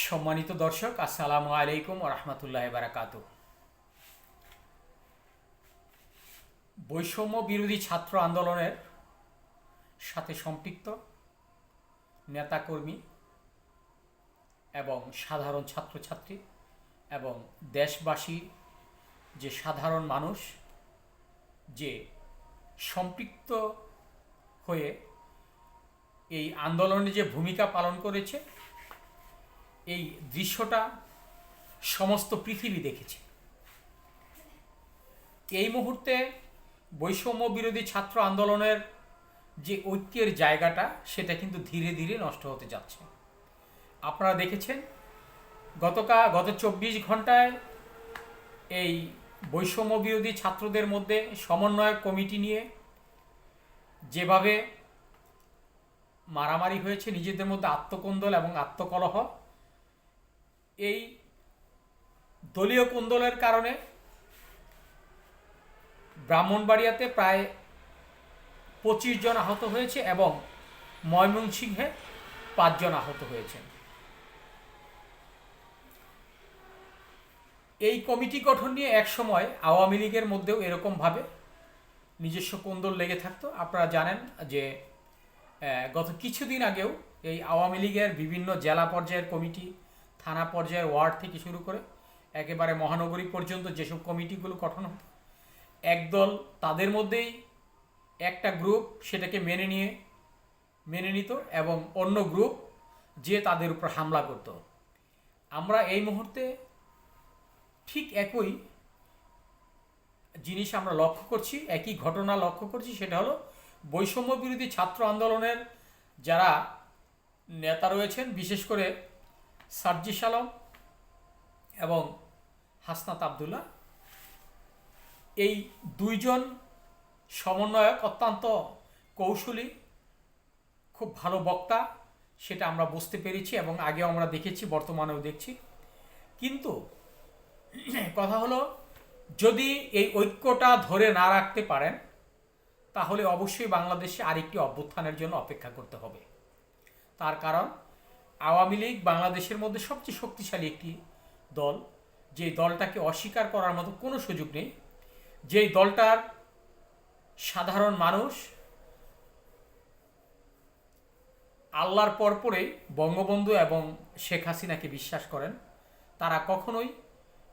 সম্মানিত দর্শক, আসসালামু আলাইকুম রহমতুল্লাহ বারাকাতু বৈষম্য বিরোধী ছাত্র আন্দোলনের সাথে সম্পৃক্ত নেতাকর্মী এবং সাধারণ ছাত্রছাত্রী এবং দেশবাসী যে সাধারণ মানুষ, যে সম্পৃক্ত হয়ে এই আন্দোলনে যে ভূমিকা পালন করেছে এই দৃশ্যটা সমস্ত পৃথিবী দেখেছে। এই মুহূর্তে বৈষম্য বিরোধী ছাত্র আন্দোলনের যে ঐক্যের জায়গাটা, সেটা কিন্তু ধীরে ধীরে নষ্ট হতে যাচ্ছে। আপনারা দেখেছেন গতকাল গত চব্বিশ ঘন্টায় এই বৈষম্য বিরোধী ছাত্রদের মধ্যে সমন্বয় কমিটি নিয়ে যেভাবে মারামারি হয়েছে, নিজেদের মধ্যে আত্মকন্দল এবং আত্মকলহ এই দলীয় কোন্দলের কারণে ব্রাহ্মণবাড়িয়াতে প্রায় পঁচিশ জন আহত হয়েছে এবং ময়মনসিংহে পাঁচজন আহত হয়েছেন। এই কমিটি গঠন নিয়ে একসময় আওয়ামী লীগের মধ্যেও এরকমভাবে নিজস্ব কোন্দল লেগে থাকতো। আপনারা জানেন যে গত কিছুদিন আগেও এই আওয়ামী লীগের বিভিন্ন জেলা পর্যায়ের কমিটি থানা পর্যায়ের ওয়ার্ড থেকে শুরু করে একেবারে মহানগরী পর্যন্ত যেসব কমিটিগুলো গঠন হতো একদল তাদের মধ্যেই একটা গ্রুপ সেটাকে মেনে নিয়ে, মেনে নিত এবং অন্য গ্রুপ যে তাদের উপর হামলা করত। আমরা এই মুহূর্তে ঠিক একই জিনিস আমরা লক্ষ্য করছি, একই ঘটনা লক্ষ্য করছি, সেটা হলো বৈষম্য বিরোধী ছাত্র আন্দোলনের যারা নেতা রয়েছেন, বিশেষ করে সার্জিস আলম এবং হাসনাত আবদুল্লাহ। এই দুইজন সমন্বয়ক অত্যন্ত কৌশলী, খুব ভালো বক্তা, সেটা আমরা বুঝতে পেরেছি এবং আগেও আমরা দেখেছি, বর্তমানেও দেখছি। কিন্তু কথা হলো, যদি এই ঐক্যটা ধরে না রাখতে পারেন, তাহলে অবশ্যই বাংলাদেশে আরেকটি অভ্যুত্থানের জন্য অপেক্ষা করতে হবে। তার কারণ আওয়ামী লীগ বাংলাদেশের মধ্যে সবচেয়ে শক্তিশালী একটি দল। যে দলটাকে অস্বীকার করার মতো কোনো সুযোগ নেই। যেই দলটার সাধারণ মানুষ আল্লাহর পর পরেই বঙ্গবন্ধু এবং শেখ হাসিনাকে বিশ্বাস করেন, তারা কখনোই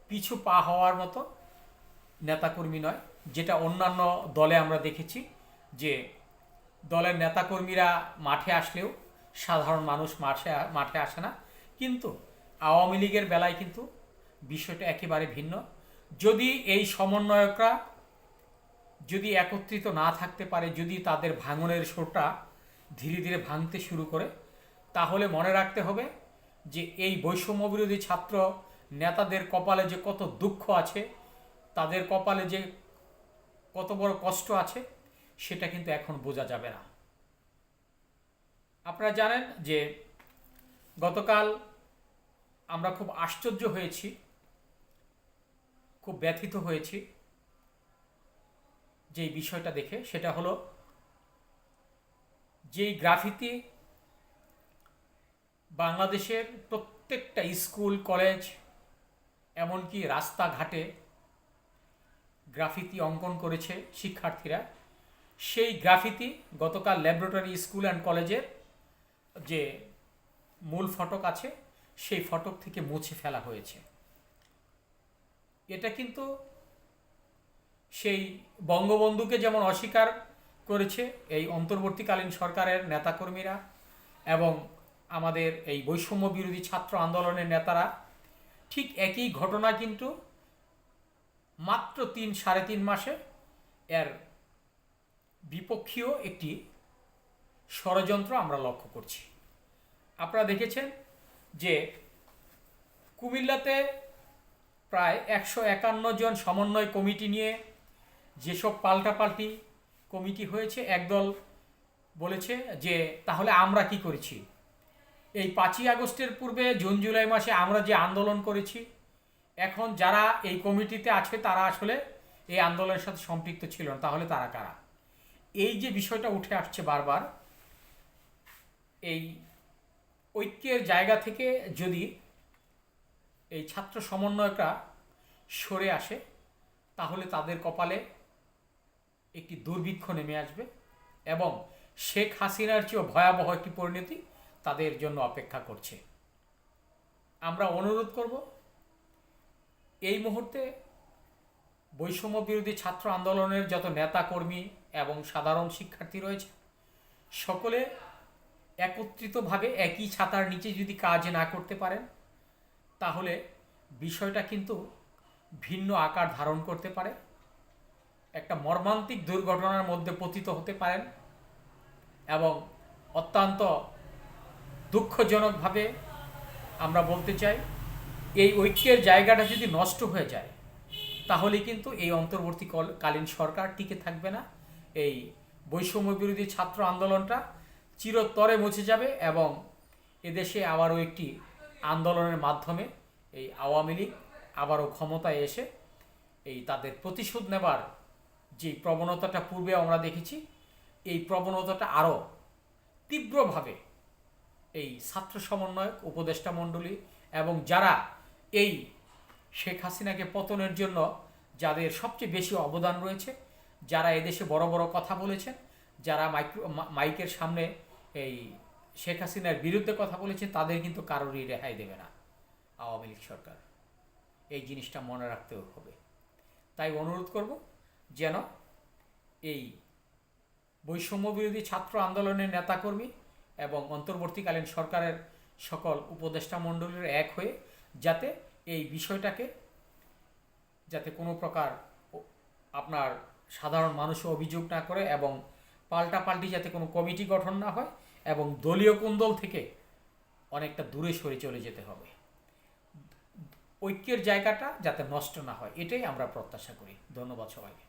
পিছু পা হওয়ার মতো নেতাকর্মী নয়। যেটা অন্যান্য দলে আমরা দেখেছি যে দলের নেতাকর্মীরা মাঠে আসলেও সাধারণ মানুষ মাঠে মাঠে আসে না। কিন্তু আওয়ামী লীগের বেলায় কিন্তু বিষয়টা একেবারে ভিন্ন। যদি এই সমন্বয়করা যদি একত্রিত না থাকতে পারে, যদি তাদের ভাঙনের সুরটা ধীরে ধীরে ভাঙতে শুরু করে, তাহলে মনে রাখতে হবে যে এই বৈষম্য বিরোধী ছাত্র নেতাদের কপালে যে কত দুঃখ আছে, তাদের কপালে যে কত বড় কষ্ট আছে, সেটা কিন্তু এখন বোঝা যাবে না। আপনারা জানেন যে গতকাল আমরা খুব আশ্চর্য হয়েছি, খুব ব্যথিত হয়েছি যেই বিষয়টা দেখে। সেটা হলো যেই গ্রাফিতি বাংলাদেশের প্রত্যেকটা স্কুল, কলেজ, এমনকি রাস্তাঘাটে গ্রাফিতি অঙ্কন করেছে শিক্ষার্থীরা। সেই গ্রাফিতি গতকাল ল্যাবরেটরি স্কুল অ্যান্ড কলেজের যে মূল ফটক আছে, সেই ফটক থেকে মুছে ফেলা হয়েছে। এটা কিন্তু সেই বঙ্গবন্ধুকে যেমন অস্বীকার করেছে এই অন্তর্বর্তীকালীন সরকারের নেতাকর্মীরা এবং আমাদের এই বৈষম্য বিরোধী ছাত্র আন্দোলনের নেতারা, ঠিক একই ঘটনা কিন্তু মাত্র তিন সাড়ে তিন মাসে এর বিপক্ষীয় একটি ষড়যন্ত্র আমরা লক্ষ্য করছি। আপনারা দেখেছেন যে কুমিল্লাতে প্রায় একশো একান্ন জন সমন্বয় কমিটি নিয়ে যেসব পাল্টাপাল্টি কমিটি হয়েছে, একদল বলেছে যে, তাহলে আমরা কি করেছি? এই পাঁচই আগস্টের পূর্বে জুন, জুলাই মাসে আমরা যে আন্দোলন করেছি, এখন যারা এই কমিটিতে আছে, তারা আসলে এই আন্দোলনের সাথে সম্পৃক্ত ছিল না। তাহলে তারা কারা? এই যে বিষয়টা উঠে আসছে বারবার এই ঐক্যের জায়গা থেকে যদি এই ছাত্র সমন্বয়করা সরে আসে, তাহলে তাদের কপালে একটি দুর্ভিক্ষ নেমে আসবে এবং শেখ হাসিনার চেয়েও ভয়াবহ একটি পরিণতি তাদের জন্য অপেক্ষা করছে। আমরা অনুরোধ করব, এই মুহূর্তে বৈষম্য বিরোধী ছাত্র আন্দোলনের যত নেতা কর্মী এবং সাধারণ শিক্ষার্থী রয়েছে, সকলে একত্রিতভাবে একই ছাতার নিচে যদি কাজ না করতে পারেন, তাহলে বিষয়টা কিন্তু ভিন্ন আকার ধারণ করতে পারে। একটা মর্মান্তিক দুর্ঘটনার মধ্যে পতিত হতে পারেন এবং অত্যন্ত দুঃখজনকভাবে আমরা বলতে চাই, এই ঐক্যের জায়গাটা যদি নষ্ট হয়ে যায়, তাহলে কিন্তু এই অন্তর্বর্তীকালীন সরকার টিকে থাকবে না। এই বৈষম্য বিরোধী ছাত্র আন্দোলনটা চিরতরে মুছে যাবে এবং এদেশে আবারও একটি আন্দোলনের মাধ্যমে এই আওয়ামী লীগ আবারও ক্ষমতায় এসে এই তাদের প্রতিশোধ নেবার যে প্রবণতাটা পূর্বে আমরা দেখেছি, এই প্রবণতাটা আরও তীব্রভাবে এই ছাত্র সমন্বয়ক, উপদেষ্টা মণ্ডলী এবং যারা এই শেখ হাসিনাকে পতনের জন্য যাদের সবচেয়ে বেশি অবদান রয়েছে, যারা এদেশে বড় বড় কথা বলেছেন, যারা মাইক্রো মাইকের সামনে এই শেখ হাসিনার বিরুদ্ধে কথা বলেছেন তাদের কিন্তু কারোরই রেহাই দেবে না আওয়ামী লীগ সরকার। এই জিনিসটা মনে রাখতে হবে। তাই অনুরোধ করব যেন এই বৈষম্য বিরোধী ছাত্র আন্দোলনের নেতাকর্মী এবং অন্তর্বর্তীকালীন সরকারের সকল উপদেষ্টা মণ্ডলীর এক হয়ে যাতে এই বিষয়টাকে, যাতে কোনো প্রকার আপনার সাধারণ মানুষ অভিযোগ না করে এবং পাল্টাপাল্টি যাতে কোনো কমিটি গঠন না হয় এবং দলীয় কুন্দল থেকে অনেকটা দূরে সরে চলে যেতে হবে। ঐক্যের জায়গাটা যাতে নষ্ট না হয়, এটাই আমরা প্রত্যাশা করি। ধন্যবাদ সবাইকে।